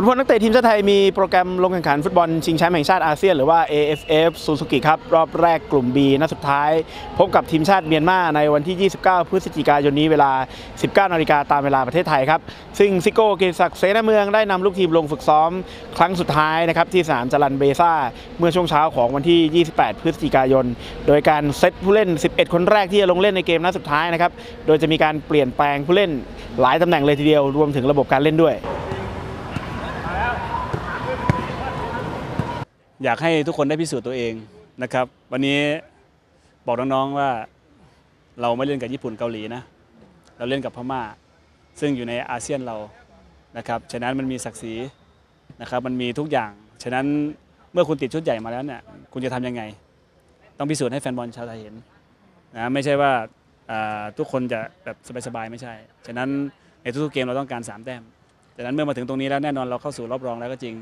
ขุนพลนักเตะทีมชาติไทยมีโปรแกรมลงแข่งขันฟุตบอลชิงแชมป์แห่งชาติอาเซียนหรือว่า AFF ซูซูกิครับรอบแรกกลุ่ม B นัดสุดท้าย พบกับทีมชาติเมียนมาในวันที่ 29 พฤศจิกายนนี้เวลา 19นาฬิกาตามเวลาประเทศไทยครับ ซึ่งซิโก้เกียรติศักดิ์เสนาเมืองได้นำลูกทีมลงฝึกซ้อมครั้งสุดท้ายนะครับที่สนามจรันเบซ่า เมื่อช่วงเช้าของวันที่ 28 พฤศจิกายน โดยการเซตผู้เล่น 11 คนแรกที่จะลงเล่นในเกมนัดสุดท้ายนะครับโดยจะมีการเปลี่ยนแปลงผู้เล่นหลายตำแหน่งเลยทีเดียวรวมถึงระบบการเล่นด้วย อยากให้ทุกคนได้พิสูจน์ตัวเองนะครับ วันนี้บอกน้องๆว่าเราไม่เล่นกับญี่ปุ่นเกาหลีนะเราเล่นกับพม่า ซึ่งอยู่ในอาเซียนเรานะครับฉะนั้นมันมีศักดิ์ศรีนะครับมันมีทุกอย่างฉะนั้นเมื่อคุณติดชุดใหญ่มาแล้วเนี่ยคุณจะทำยังไง ต้องพิสูจน์ให้แฟนบอลชาวไทยเห็นนะไม่ใช่ว่าอ่าทุกคนจะแบบสบายๆไม่ใช่ ฉะนั้นในทุกๆเกมเราต้องการ3แต้มฉะนั้นเมื่อมาถึงตรงนี้แล้วแน่นอนเราเข้าสู่รอบรองแล้วก็จริง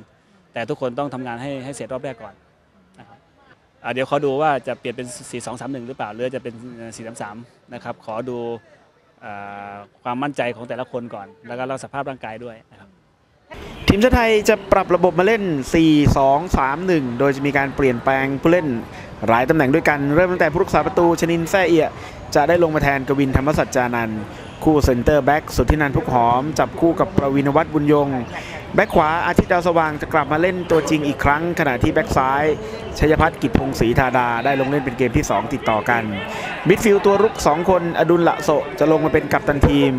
แต่ทุกคนต้องทำงานให้ให้เสร็จรอบแรกก่อนนะครับเดี๋ยวขอดูว่าจะเปลี่ยนเป็น 4 2 3 1 หรือเปล่า หรือจะเป็น 4 3 3 นะครับ ขอดูอความมั่นใจของแต่ละคนก่อน แล้วก็เราสภาพร่างกายด้วยนะครับทีมชาติไทยจะปรับระบบมาเล่น 4-2-3-1 โดยจะมีการเปลี่ยนแปลงผู้เล่นหลายตำแหน่งด้วยกัน เริ่มตั้งแต่ผู้รักษาประตูชนินแซ่เอีย จะได้ลงมาแทนกวินธรรมสัจจานันท์คู่เซนเตอร์แบ็กสุดทธินันท์พุกหอม จับคู่กับประวินวัฒน์บุญยง แบ็กขวาอาทิตย์ดาวสว่างจะกลับมาเล่นตัวจริงอีกครั้ง ขณะที่แบ็กซ้ายชัยพัฒน์กิจพงศรีธาดาได้ลงเล่นเป็นเกมที่ 2 ติดต่อกัน มิดฟิลด์ตัวรุก 2 คนอดุลละโสจะลงมาเป็นกัปตันทีม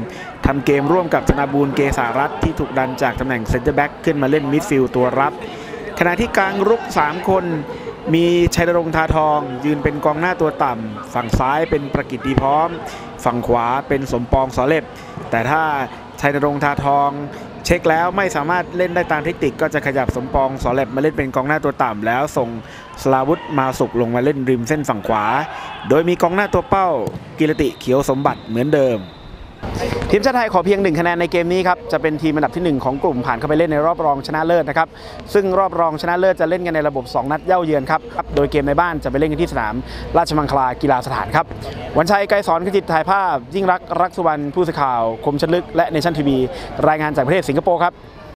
ทำเกมร่วมกับธนาบูลเกษารัตที่ถูกดันจากตำแหน่งเซนเตอร์แบ็กขึ้นมาเล่นมิดฟิลด์ตัวรับ ขณะที่กลางรุก 3 คนมีชัยนรงค์ทาทอง ยืนเป็นกองหน้าตัวต่ำ ฝั่งซ้ายเป็นประกิตดีพร้อม ฝั่งขวาเป็นสมปองสอเล็บแต่ถ้าชัยนรงค์ทาทอง เช็คแล้วไม่สามารถเล่นได้ตามเทคนิคก็จะขยับสมปองสอเล็บมาเล่นเป็นกองหน้าตัวต่ำแล้วส่งสลาวุธมาสุกลงมาเล่นริมเส้นฝั่งขวา โดยมีกองหน้าตัวเป้ากิรติเขียวสมบัติเหมือนเดิม ทีมชาติไทยขอเพียงหนึ่งคะแนนในเกมนี้ครับ จะเป็นทีมอันดับที่ 1 ของกลุ่มผ่านเข้าไปเล่นในรอบรองชนะเลิศนะครับ ซึ่งรอบรองชนะเลิศจะเล่นกันในระบบ 2 นัดเย่าเยือนครับ โดยเกมในบ้านจะไปเล่นกันที่สนาม ราชมังคลากีฬาสถานครับ วันชัยไกรสอนขจิตถ่ายภาพ ยิ่งรักรักสุวรรณผู้สื่อข่าว คมชลึกและเนชั่นทีวีรายงานจากประเทศสิงคโปร์ครับ